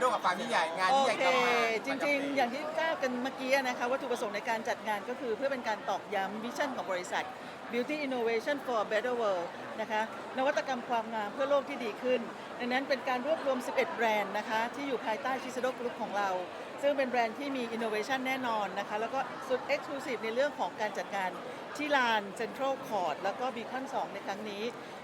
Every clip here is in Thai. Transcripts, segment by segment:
โดกับความยิ่งใหญ่งานโอยิ่งใหญ่เค กลับมาจริง ๆ อย่างที่ทราบกันเมื่อกี้นะคะวัตถุประสงค์ในการจัดงานก็คือเพื่อเป็นการตอกย้ำวิชั่นของบริษัท Beauty Innovation for a Better World นะคะนวัตกรรมความงามเพื่อโลกที่ดีขึ้น ดังนั้นเป็นการรวบรวม 11 แบรนด์นะคะที่อยู่ภายใต้ชิซ d โดกรุ๊ปของเรา ซึ่งเป็นแบรนด์ที่มี Innovation แน่นอนนะคะ แล้วก็สุด Exclusive ในเรื่องของการจัดการที่ลาน Central Court แล้วก็บีคอน2 ในครั้งนี้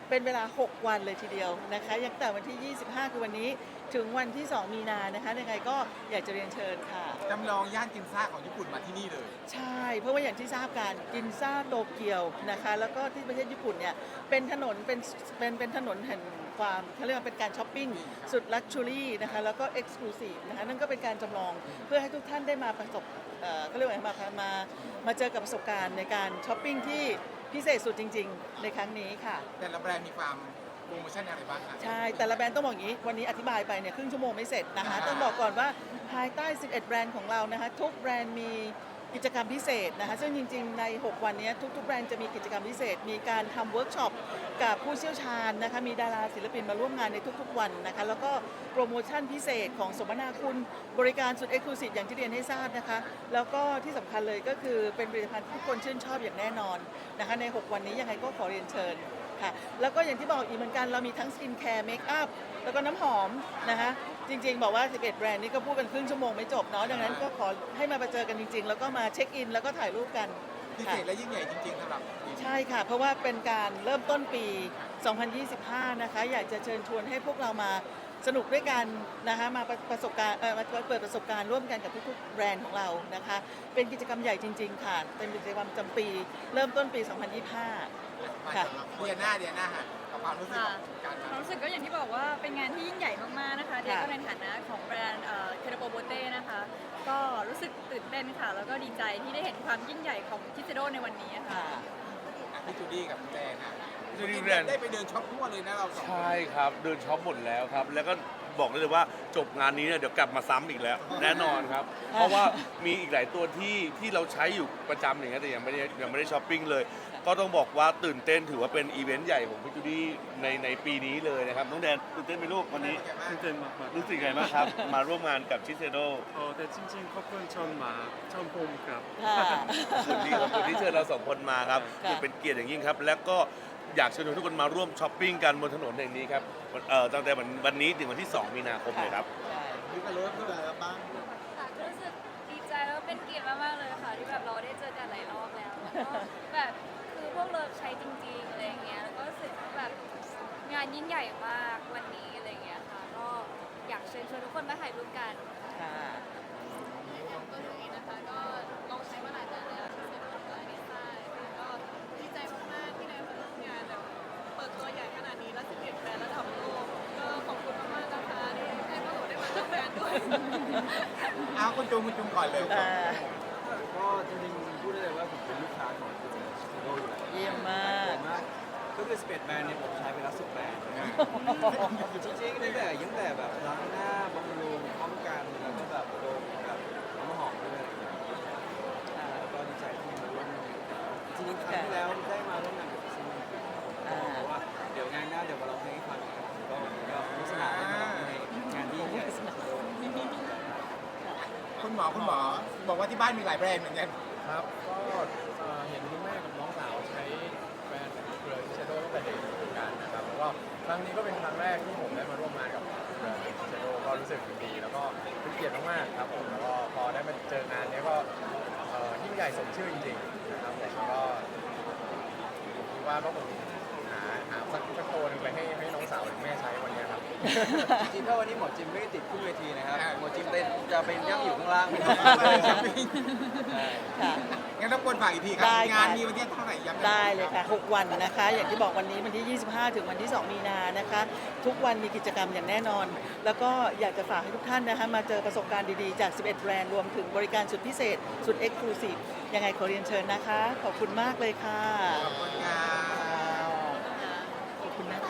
เป็นเวลา 6 วันเลยทีเดียวนะคะตั้งแต่วันที่ 25 คือวันนี้ถึงวันที่ 2 มีนานะคะยังไงก็อยากจะเรียนเชิญค่ะ จำลองย่านกินซ่าของญี่ปุ่นมาที่นี่เลย ใช่ เพราะว่าอย่างที่ทราบกันกินซ่าโตเกียวนะคะ แล้วก็ที่ประเทศญี่ปุ่นเนี่ยเป็นถนนเป็นเป็นเป็นถนนแห่ง ความเขาเรียกว่าเป็นการช้อปปิ้งสุดลักชัวรี่นะคะแล้วก็เอ็กซ์คลูซีฟนะคะนั่นก็เป็นการจำลองเพื่อให้ทุกท่านได้มาประสบเอ่อเขาเรียกว่าไงมามามาเจอกับประสบการณ์ในการช้อปปิ้งที่พิเศษสุดจริง ๆ ในครั้งนี้ค่ะ แต่ละแบรนด์มีความโปรโมชั่นอะไรบ้างคะใช่ แต่ละแบรนด์ต้องบอกอย่างนี้ วันนี้อธิบายไปเนี่ยครึ่งชั่วโมงไม่เสร็จนะคะอ่าต้องบอกก่อนว่าภายใต้ 11 แบรนด์ของเรานะคะ ทุกแบรนด์มี กิจกรรมพิเศษนะคะซึ่งจริงๆ ใน 6 วันนี้ทุกๆแบรนด์จะมีกิจกรรมพิเศษ มีการทำเวิร์กช็อปกับผู้เชี่ยวชาญนะคะมีดาราศิลปินมาร่วมงานในทุกๆวันนะคะแล้วก็โปรโมชั่นพิเศษของสมนาคุณบริการสุดเอ็กซ์คลูซีฟอย่างที่เรียนให้ทราบนะคะแล้วก็ที่สำคัญเลยก็คือเป็นผลิตภัณฑ์ที่ทุกคนชื่นชอบอย่างแน่นอนนะคะใน 6 วันนี้ยังไงก็ขอเรียนเชิญ ค่ะ แล้วก็อย่างที่บอกอีกเหมือนกันเรามีทั้งสกินแคร์เมคอัพแล้วก็น้ำหอมนะคะจริงๆ บอกว่า 11 แบรนด์นี้ก็พูดกันครึ่งชั่วโมงไม่จบเนาะดังนั้นก็ขอให้มาประเจอกันจริง ๆ แล้วก็มาเช็คอิน แล้วก็ถ่ายรูปกันพิค่ะเศษและยิ่งใหญ่จริงๆสำหรับปีนี้ ใช่ค่ะ เพราะว่าเป็นการเริ่มต้นปี 2025 นะคะ อยากจะเชิญชวนให้พวกเรามาสนุกด้วยกันนะคะ มาประประสบการณ์เอ่อมาเปิดประสบการณ์ร่วมกันกับทุกๆแบรนด์ของเรานะคะ เป็นกิจกรรมใหญ่จริง ๆ ค่ะ เป็นกิจกรรมประจำปี เริ่มต้นปี 2025 มาค่ะสำหรับเดียนาเดียนาค่ะกับความรู้สึกของการความมารู้สึกก็อย่างที่บอกว่าเป็นงานที่ยิ่งใหญ่มากๆนะคะ เดียค่ะก็ในฐานะของแบรนด์เคนาโปโบเต้นะคะ ก็รู้สึกตื่นเต้นค่ะ แล้วก็ดีใจที่ได้เห็นความยิ่งใหญ่ของทิเซโดในวันนี้ค่ะค่ะพี่จูดี้กับแจนนะ จูดี้แบรนด์ ได้ไปเดินช็อปทั่วเลยนะเราสองคนใช่ครับเดินช็อปหมดแล้วครับ แล้วก็บอกได้เลยว่าจบงานนี้เนี่ยเดี๋ยวกลับมาซ้ำอีกแล้ว แน่นอนครับ เพราะว่ามีอีกหลายตัวที่ที่เราใช้อยู่ประจำอย่างเงี้ยแต่ยังไม่ได้ยังไม่ได้ช้อปปิ้งเลย ก็ต้องบอกว่าตื่นเต้นถือว่าเป็นอีเวนต์ใหญ่ของพี่จูดี้ในในปีนี้เลยนะครับน้องแดนตื่นเต้นไหมลูกวันนี้ ตื่นเต้นมากๆรู้สึกไงบ้างครับ มาร่วมงานกับชิเซโดเออแต่จริงๆขอบคุณชมมาชมผมครับ ค่ะส่วนดีขอบคุณที่เชิญเราสองคนมาครับค่ะเป็นเกียรติอย่างยิ่งครับ แล้วก็ อยากเชิญชวนทุกคนมาร่วมช้อปปิ้งกันบนถนนแห่งนี้ครับเอ่อตั้งแต่วันวันนี้ถึงวันที่ 2 มีนาคมเลยครับ ใช่ยุคกันเลยพูดอะไรบ้างค่ะก็รู้สึกดีใจแล้วก็เป็นเกียรติมากๆเลยค่ะ ที่แบบเราได้เจอกันหลายรอบแล้วแล้วก็แบบคือพวกเราใช้จริงๆอะไรอย่างเงี้ยแล้วก็รู้สึกแบบงานยิ่งใหญ่มากวันนี้อะไรอย่างเงี้ยค่ะก็อยากเชิญชวนทุกคนมาถ่ายรูปกัน ค่ะ ตัวหนูเองนะคะก็ ด้วยเอาคุณจูงคุณจูงก่อนเลยอ่าก็จริงๆพูดได้เลยว่าผมเป็นลูกค้าของคุณโดอยู่แล้วเยี่ยมมาก มาก ก็คือ11แบรนด์เนี่ยผมใช้ไปแล้ว10แบรนด์จริงๆตั้งแต่ยังแต่แบบล้างหน้าบำรุงป้องกันแล้วก็แบบโดมแบบน้ หมอคุณหมอบอกว่าที่บ้านมีหลายแบรนด์เหมือนกันครับก็เอ่อเห็นคุณแม่กับน้องสาวใช้แบรนด์เครือชิเชโดตั้งแต่เด็กเหมือนกันนะครับแล้วก็ครั้งนี้ก็เป็นครั้งแรกที่ผมได้มาร่วมงานกับแบรนด์ชิเชโดก็รู้สึกดีแล้วก็เป็นเกียรติมากๆครับผมแล้วก็พอได้มาเจองานนี้ก็เอ่อยิ่งใหญ่สมชื่อจริงๆนะครับผมแล้วก็ผมคิดว่าก็คงหาหาสักสักตัวหนึงไปให้ให้น้องสาวหรือแม่ใช้วันนี้ครับ จริงๆถ้าวันนี้หมอจิมไม่ได้ติดขึ้นเวทีนะครับอ่าหมอจิมเป็น จะเป็นย่ำอยู่ข้างล่างเป็นใช่ค่ะ งั้นรบกวนฝากอีกทีครับ ได้ค่ะ งานมีวันที่เท่าไหร่ย้ำอีกได้เลยค่ะ 6 วันนะคะ อย่างที่บอกวันนี้วันที่ 25 ถึงวันที่ 2 มีนานะคะ ทุกวันมีกิจกรรมอย่างแน่นอน แล้วก็อยากจะฝากให้ทุกท่านนะคะ มาเจอประสบการณ์ดีๆ จาก 11 แบรนด์ รวมถึงบริการสุดพิเศษ สุดเอ็กซ์คลูซีฟ ยังไงขอเรียนเชิญนะคะ ขอบคุณมากเลยค่ะขอบคุณครับขอบคุณนะคะ